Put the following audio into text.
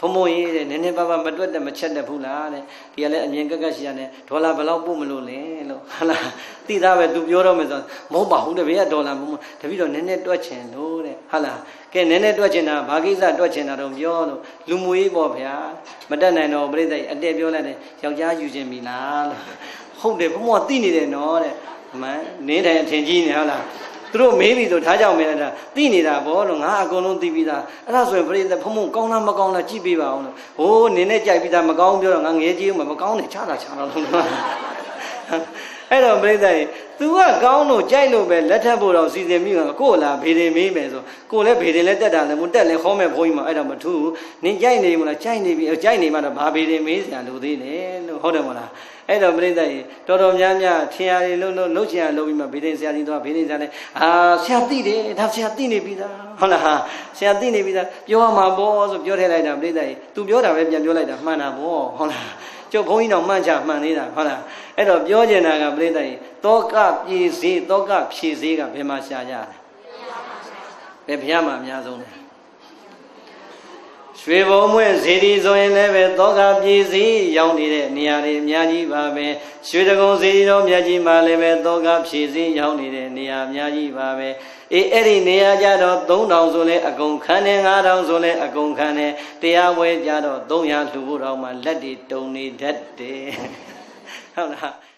ဘုံဘုံရေးတဲ့နည်းနည်းပါးပါးမတွက်တဲ့မချက်တဲ့ဘူးလားတဲ့ဒီကလည်းအမြင်ကက်ကက်ရှိရတယ်ဒေါ်လာဘယ်လောက်ပို့မလို့လဲလို့ဟာလားသိသားပဲ तू ပြောတော့မယ်ဆိုမဟုတ်ပါဘူးတဲ့ဘေးကဒေါ်လာမဟုတ်တပည့်တော်နည်းနည်းတွက်ချင်လို့တဲ့ဟာလားကဲနည်းနည်းတွက်ချင်တာဘာကိစ္စတွက်ချင်တာတော့ပြောလို့လူမူရေးပေါ့ဗျာမတက်နိုင်တော့ပြိဿကြီးအတဲပြောလိုက်တယ်ယောက်ျားယူခြင်းပြီလားလို့ဟုတ်တယ်ဘုံဘုံကသိနေတယ်နော်တဲ့အမှန်နင်းတယ်အထင်ကြီးနေဟုတ်လား သူတို့မေးပြီဆိုထားကြအောင်မင်းအဲ့ဒါသိနေတာဗောလို့ငါအကုန်လုံးသိပြီးသားအဲ့ဒါဆိုရင်ပြိဿဖုံဖုံကောင်းလားမကောင်းလားကြည့်ပေးပါအောင်လို့ဟိုးနင်းနဲ့ကြိုက်ပြီးသားမကောင်းပြောတော့ငါငဲကြီးဦးမမကောင်းနဲ့ချတာချတာလို့အဲ့တော့ပြိဿကြီး तू ကကောင်းလို့ကြိုက်လို့ပဲလက်ထပ်ဖို့တော့စီစဉ်ပြီးတော့ကို့လာဘေဒင်မေးမယ်ဆိုကို့လည်းဘေဒင်လည်းတက်တာလည်းမတက်လည်းခေါ်မဲ့ဘုန်းကြီးမှာအဲ့တော့မထူးဘူးနင်ကြိုက်နေမလားကြိုက်နေပြီကြိုက်နေမှတော့ဘာဘေဒင်မေးစရာလိုသေးတယ်လို့ ဟုတ်တယ်မလားအဲ့တော့ပြိဿကြီးတော်တော်များများထင်ရည်လို့လို့လှုပ်ချင်ရလှုပ်ပြီးမှဘေဒင်ဆရာကြီးတော့ဘေဒင်ဆရာလည်းအာဆရာသိတယ်ဒါဆရာသိနေပြီသားဟုတ်လားဟာဆရာသိနေပြီသားပြောရမှာပေါ့ဆိုပြောထည့်လိုက်တာပြိဿကြီး तू ပြောတာပဲပြန်ပြောလိုက်တာမှန်တာပေါ့ဟုတ်လားကျုပ်ဘုန်းကြီးတော့မှန်ချမှန်နေတာဟုတ်လားအဲ့တော့ပြောကျင်တာကပြိဿကြီးတောကပြေစေတောကဖြည့်စေကဘယ်မှာရှာကြလဲဘယ်ဘုရားမှာအများဆုံးလဲ ရွှေဘုံမွဲ့ဇေဒီဆိုရင်လည်းပဲတောကပြေစီရောက်နေတဲ့နေရာတွေအများကြီးပါပဲရွှေတကုံဇေဒီတော်မြတ်ကြီးမှာလည်းပဲတောကဖြည့်စီရောက်နေတဲ့နေရာအများကြီးပါပဲအေးအဲ့ဒီနေရာကြတော့3000ဆိုလဲအကုန်ခံတယ်9000ဆိုလဲအကုန်ခံတယ်တရားပွဲကြတော့300လှူဖို့တော့မှလက်တွေတုံနေတတ်တယ်ဟုတ်လား